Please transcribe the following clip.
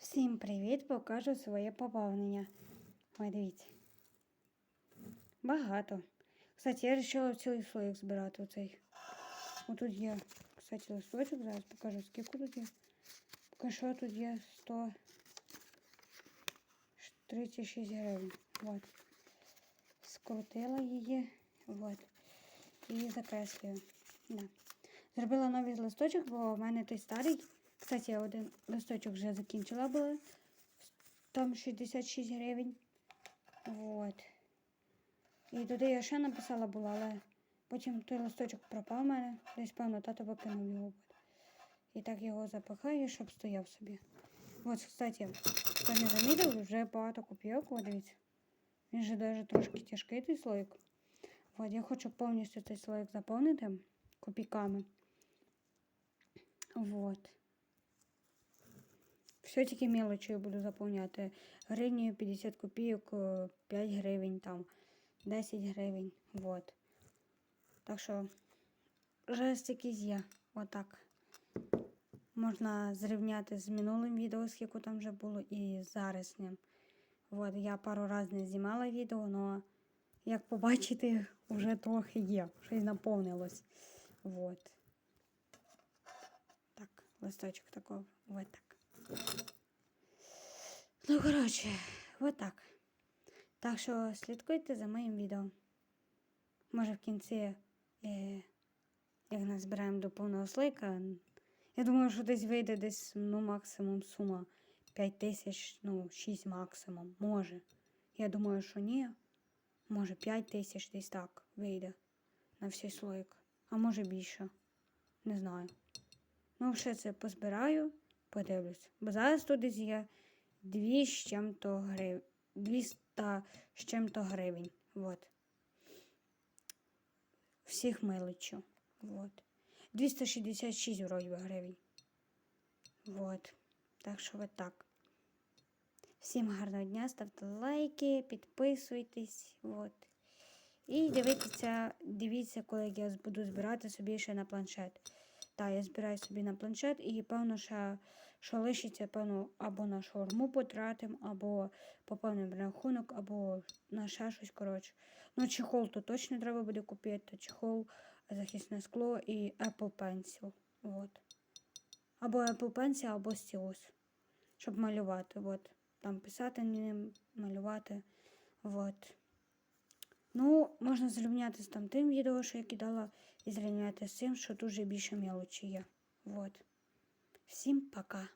Всім привіт! Покажу своє поповнення. Ой, дивіться. Багато. Кстати, я вирішила цілий слоїк збирати оцей. Отут є, кстати, листочок. Зараз покажу, скільки тут є. Поки що тут є 136 гривень. Вот. Скрутила її. Вот. І закреслюю. Да. Зробила новий листочок, бо в мене той старий. Кстати, я один листочок вже закінчила була. Там 66 гривень. Вот. І туди я ще написала була, але потім той листочок пропав у мене. Десь, певно, тато викинув його. І так його запихаю, щоб стояв собі. От, кстати, хто не замітив, вже багато копійок, от дивіться. Він же навіть трошки тяжкий той слоїк. От, я хочу повністю цей слоїк заповнити копійками. Вот. Все тільки мелочі буду заповняти. Гривнею 50 копійок, е, 5 гривень, там, 10 гривень. Вот. Так що жесть якийсь є. Отак. Можна зрівняти з минулим відео, скільки там вже було, і зараз ним. Вот, я пару разів не знімала відео, але як побачите, вже трохи є. Щось наповнилось. Вот. Так, листочок такого. Вот так. Коротше, вот так. Так що слідкуйте за моїм відео. Може в кінці, е, як назбираємо до повного слойка, я думаю, що десь вийде десь ну, максимум сума 5 тисяч, ну, 6 максимум. Може. Я думаю, що ні. Може 5 тисяч десь так вийде на всій слойк. А може більше. Не знаю. Ну, ще це позбираю, подивлюсь. Бо зараз тут десь є 2 з чим-то гривень. 200 з чим-то гривень. Вот. Всіх миличу. Вот. 266 вроді гривень. Вот. Так що от так. Всім гарного дня, ставте лайки, підписуйтесь. Вот. І дивіться, дивіться, коли я буду збирати собі ще на планшет. Так, я збираю собі на планшет і певно, що, що лишиться, певно, або на шаурму потратимо, або поповнимо рахунок, або на ще щось. коротше. Ну, чехол то точно треба буде купити, чехол, захисне скло і Apple Pencil. Вот. Або Apple Pencil, або стілус, щоб малювати. Вот. Там писати ним, малювати. Вот. Ну, можна зрівняти з там тим відео, що я кидала, і зрівняти з цим, що дуже більше мелочі є. Вот. Всім пока.